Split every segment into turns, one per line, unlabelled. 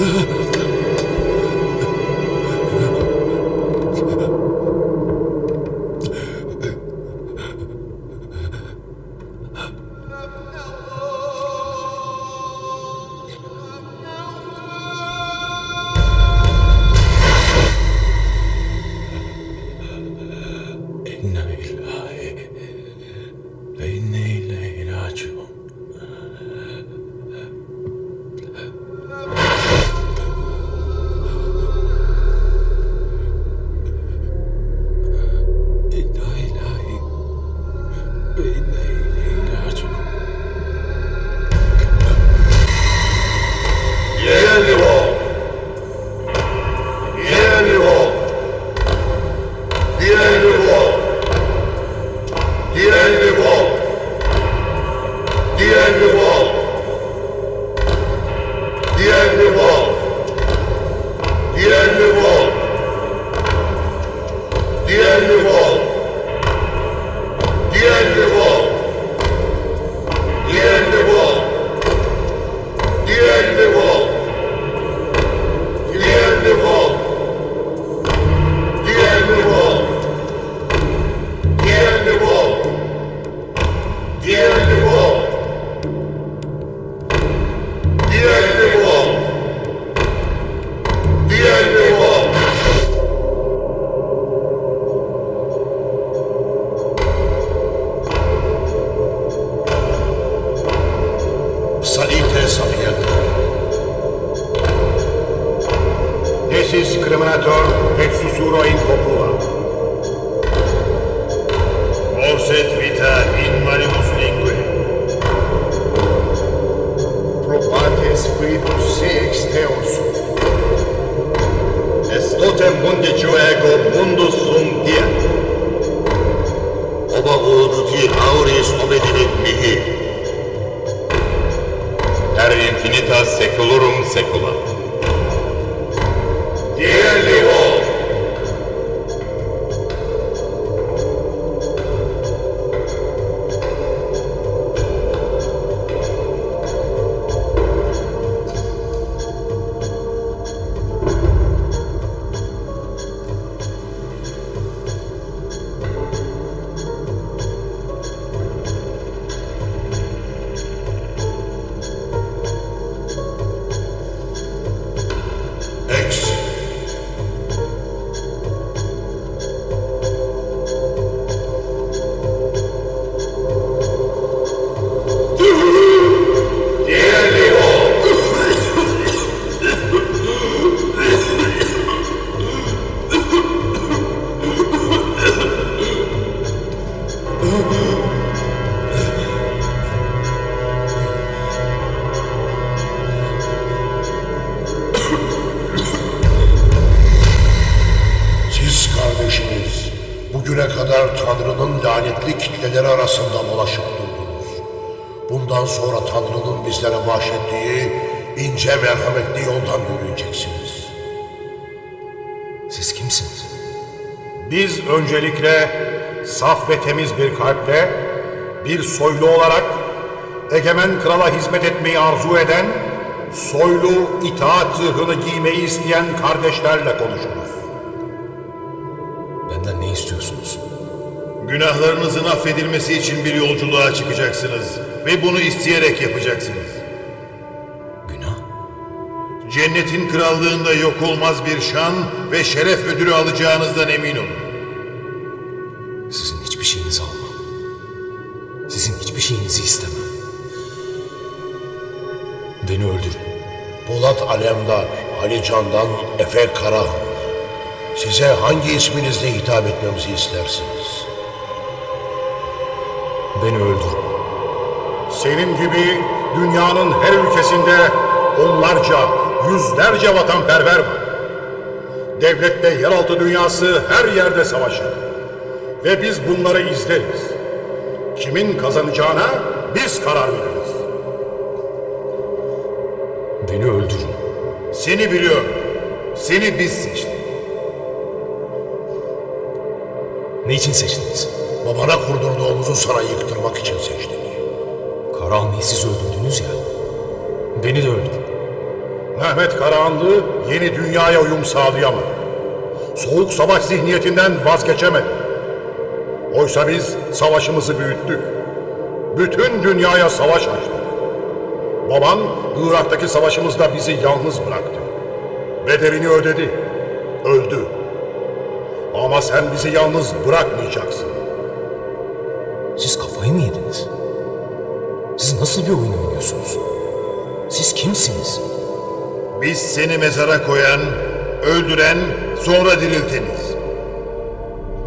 No.
Salite sapiente. Desis criminator et susuro in popula.
Orset vita in marimus lingue.
Probate spiritus se exteos.
Est totem mundi ego mundus sum dia. Oba uduti auris obedilit infinita seculorum secula.
Lanetli kitleleri arasında dolaşıp durdunuz. Bundan sonra Tanrı'nın bizlere bahşettiği ince merhametli yoldan yürüyeceksiniz.
Siz kimsiniz?
Biz öncelikle saf ve temiz bir kalple, bir soylu olarak egemen krala hizmet etmeyi arzu eden, soylu itaat zırhını giymeyi isteyen kardeşlerle konuşuruz.
Günahlarınızın affedilmesi için bir yolculuğa çıkacaksınız ve bunu isteyerek yapacaksınız.
Günah?
Cennetin krallığında yok olmaz bir şan ve şeref ödülü alacağınızdan emin olun.
Sizin hiçbir şeyinizi almam. Sizin hiçbir şeyinizi istemem. Beni öldürün.
Polat Alemdar, Ali Can'dan Efe Karahan. Size hangi isminizle hitap etmemizi istersiniz?
Beni öldürün.
Senin gibi dünyanın her ülkesinde onlarca, yüzlerce vatanperver var. Devlette yeraltı dünyası her yerde savaşır. Ve biz bunları izleriz. Kimin kazanacağına biz karar veririz.
Beni öldürün.
Seni biliyorum. Seni biz seçtik.
Ne için seçtiniz?
Babana kurdurduğumuzu sana yıktırmak için seçtik.
Karahanlı'yı siz öldürdünüz ya. Beni de öldürün.
Mehmet Karahanlı yeni dünyaya uyum sağlayamadı. Soğuk savaş zihniyetinden vazgeçemedi. Oysa biz savaşımızı büyüttük. Bütün dünyaya savaş açtık. Baban Irak'taki savaşımızda bizi yalnız bıraktı. Bedelini ödedi. Öldü. Ama sen bizi yalnız bırakmayacaksın.
Siz kafayı mı yediniz? Siz nasıl bir oyun oynuyorsunuz? Siz kimsiniz?
Biz seni mezara koyan, öldüren, sonra dirilteniz.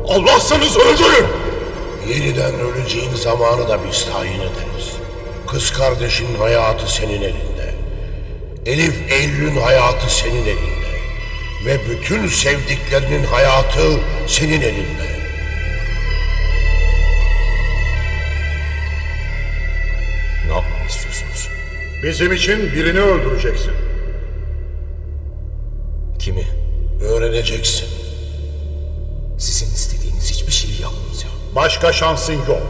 Allah'sanız öldürün!
Yeniden öleceğin zamanı da biz tayin ederiz. Kız kardeşin hayatı senin elinde. Elif Eylül'ün hayatı senin elinde. Ve bütün sevdiklerinin hayatı senin elinde.
Bizim için birini öldüreceksin.
Kimi?
Öğreneceksin.
Sizin istediğiniz hiçbir şeyi yapmayacağım.
Başka şansın yok.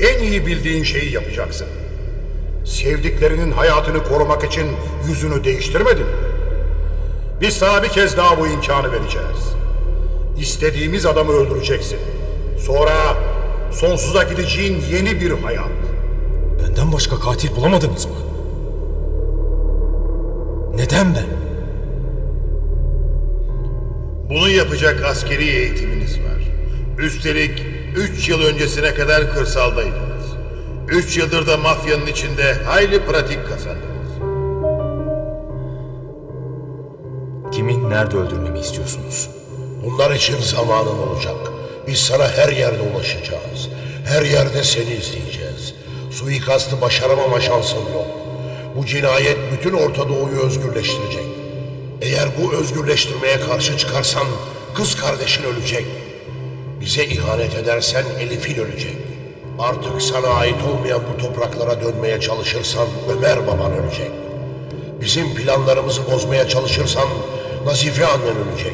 En iyi bildiğin şeyi yapacaksın. Sevdiklerinin hayatını korumak için yüzünü değiştirmedin mi? Biz sana bir kez daha bu imkanı vereceğiz. İstediğimiz adamı öldüreceksin. Sonra sonsuza gideceğin yeni bir hayat.
Benden başka katil bulamadınız mı? Neden ben?
Bunu yapacak askeri eğitiminiz var. Üstelik 3 yıl öncesine kadar kırsaldaydınız. 3 yıldır da mafyanın içinde hayli pratik kazandınız.
Kimin nerede öldürmemi istiyorsunuz?
Bunlar için zamanın olacak. Biz sana her yerde ulaşacağız. Her yerde seni izleyeceğiz. Suikastı başaramama şansın yok. Bu cinayet bütün Orta Doğu'yu özgürleştirecek. Eğer bu özgürleştirmeye karşı çıkarsan kız kardeşin ölecek. Bize ihanet edersen Elif'in ölecek. Artık sana ait olmayan bu topraklara dönmeye çalışırsan Ömer baban ölecek. Bizim planlarımızı bozmaya çalışırsan Nazife annen ölecek.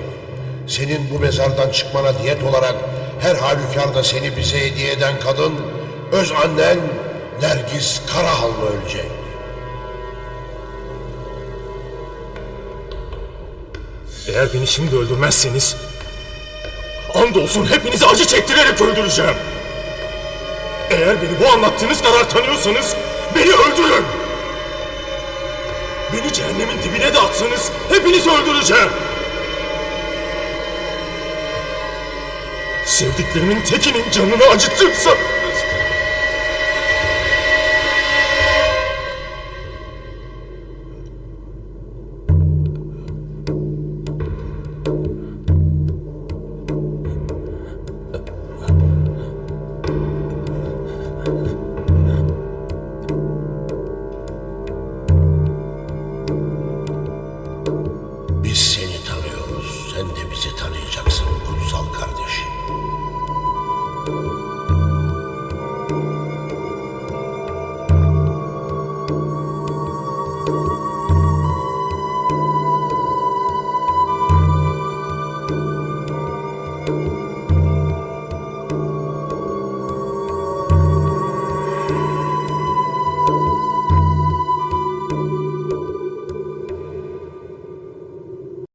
Senin bu mezardan çıkmana diyet olarak her halükarda seni bize hediye eden kadın öz annen Nergis Karahanlı ölecek.
Eğer beni şimdi öldürmezseniz... Andolsun hepinizi acı çektirerek öldüreceğim. Eğer beni bu anlattığınız kadar tanıyorsanız beni öldürün. Beni cehennemin dibine de atsanız hepinizi öldüreceğim. Sevdiklerimin tekinin canını acıtırsanız...